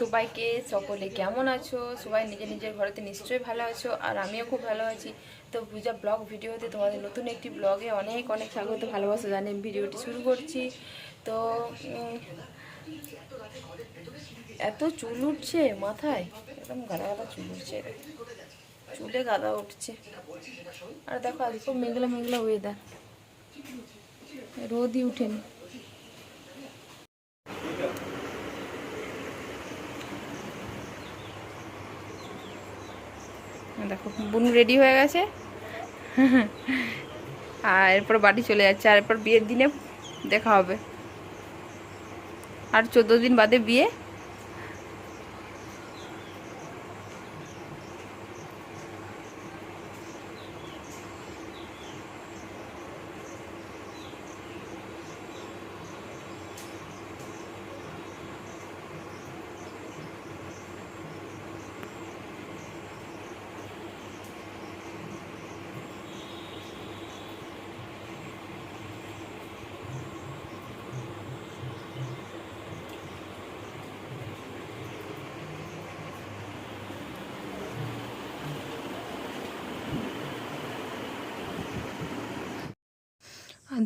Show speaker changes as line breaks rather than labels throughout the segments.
সবাইকে, সকলে কেমন আছো? সবাই নিজের নিজের ঘরেতে নিশ্চয়ই ভালো আছো, আর আমিও খুব ভালো আছি। তো পূজা ব্লগ ভিডিওতে তোমাদের নতুন একটি ব্লগে অনেক অনেক স্বাগত, ভালোবাসা জানিয়ে ভিডিওটি শুরু করছি। তো এত চুল উঠছে মাথায়, একদম গাদা গাদা চুল উঠছে। চুলে গাদা উঠছে। আর দেখো আজ খুব মেঘলা মেঘলা ওয়েদার রোদই উঠেনি। দেখো, বুনু রেডি হয়ে গেছে। আর এরপর বাড়ি চলে যাচ্ছে, আর এরপর বিয়ের দিনে দেখা হবে। আর চোদ্দ দিন বাদে বিয়ে।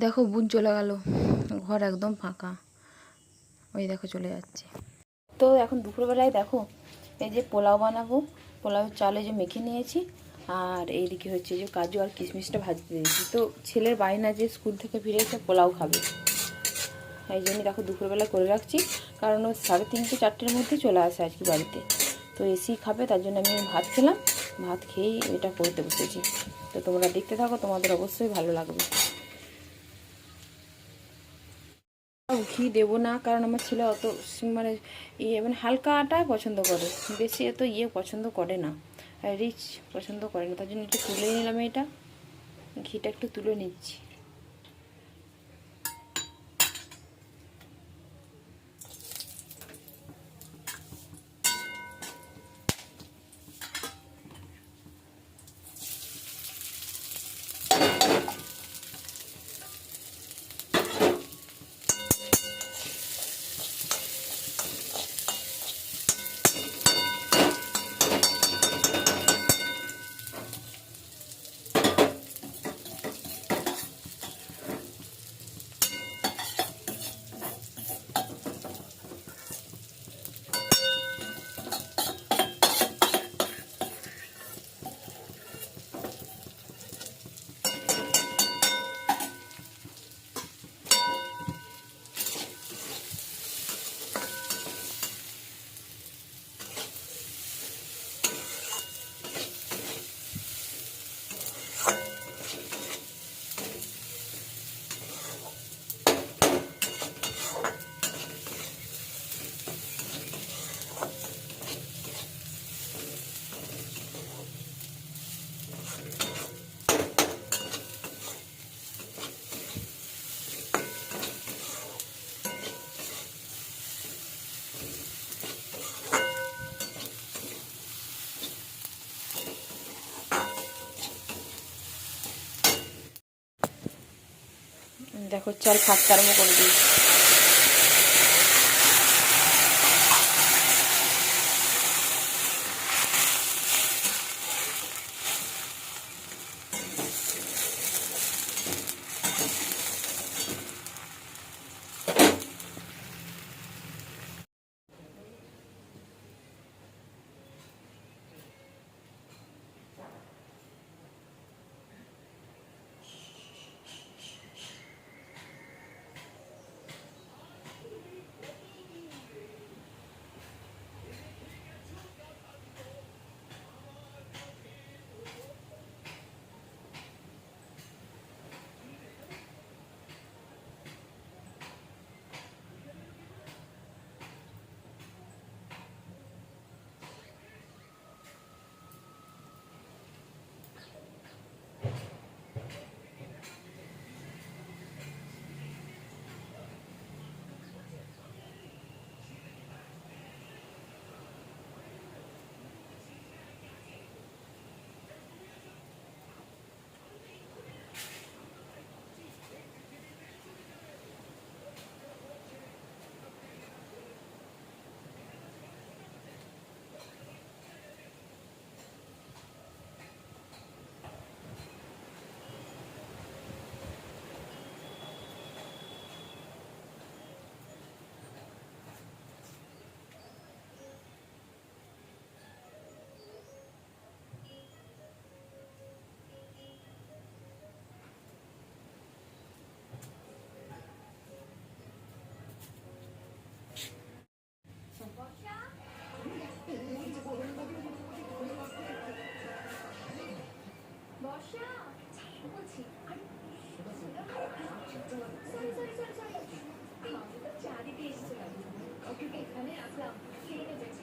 দেখো বুন চলে গেল। ঘর একদম ফাঁকা। ওই দেখো চলে যাচ্ছে। তো এখন দুপুরবেলায় দেখো, এই যে পোলাও বানাবো পোলাও চালে যে মেখে নিয়েছি, আর এইদিকে হচ্ছে যে কাজু আর কিশমিশটা ভাজতে দিয়েছি। তো ছেলের বাইনা যে স্কুল থেকে ফিরে এসে পোলাও খাবে। এই জন্য দেখো দুপুরবেলা করে রাখছি, কারণ ও সাড়ে তিনটে, চারটের মধ্যে চলে আসে আজকে বাড়িতে। তো এসি খাবে, তার জন্য আমি ভাত খেলাম। ভাত খেয়েই এটা করতে বসেছি তো তোমরা দেখতে থাকো, তোমাদের অবশ্যই ভালো লাগবে। ঘি দেব না, কারণ আমার ছেলে অত মানে ইয়ে মানে হালকা আটা পছন্দ করে। বেশি এত ইয়ে পছন্দ করে না রিচ পছন্দ করে না, তার জন্য একটু তুলে নিলাম এটা। ঘিটা একটু তুলে নিচ্ছি। দেখো চাল ফাঁকতে আরম্ভ করে চারিদিকে এসেছিলাম ওকে এখানে আসলাম ট্রেনে যাচ্ছি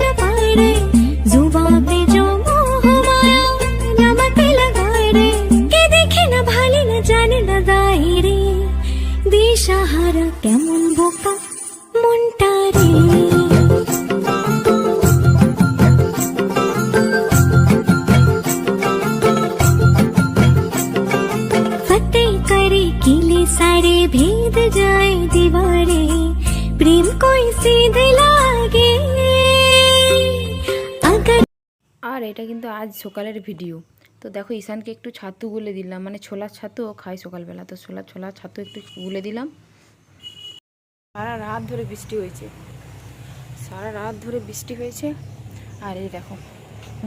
আর এটা কিন্তু আজ সকালের ভিডিও। তো দেখো ঈশানকে একটু ছাতু গুলে দিলাম। মানে ছোলার ছাতু ও খাই সকালবেলা। তো ছোলা ছোলা ছাতু একটু গুলে দিলাম। সারা রাত ধরে বৃষ্টি হয়েছে। সারা রাত ধরে বৃষ্টি হয়েছে। আর এই দেখো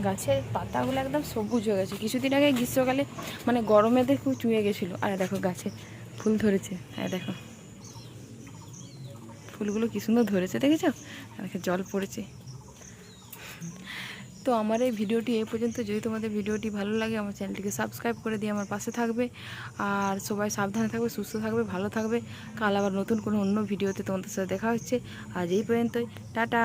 গাছের পাতাগুলো একদম সবুজ হয়ে গেছে। কিছুদিন আগে গ্রীষ্মকালে মানে গরমেদের খুব চুয়ে গেছিল। আর দেখো গাছে ফুল ধরেছে। হ্যাঁ দেখো। ফুলগুলো কি সুন্দর ধরেছে, দেখেছ? দেখো জল পড়েছে। তো আমার এই ভিডিওটি এই পর্যন্ত। যদি তোমাদের ভিডিওটি ভালো লাগে, আমার চ্যানেলটিকে সাবস্ক্রাইব করে দিয়ে আমার পাশে থাকবে। আর সবাই সাবধানে থাকবে, সুস্থ থাকবে, ভালো থাকবে। কাল আবার নতুন কোনো অন্য ভিডিওতে তোমাদের সাথে দেখা হচ্ছে। আজ এই পর্যন্তই। টাটা!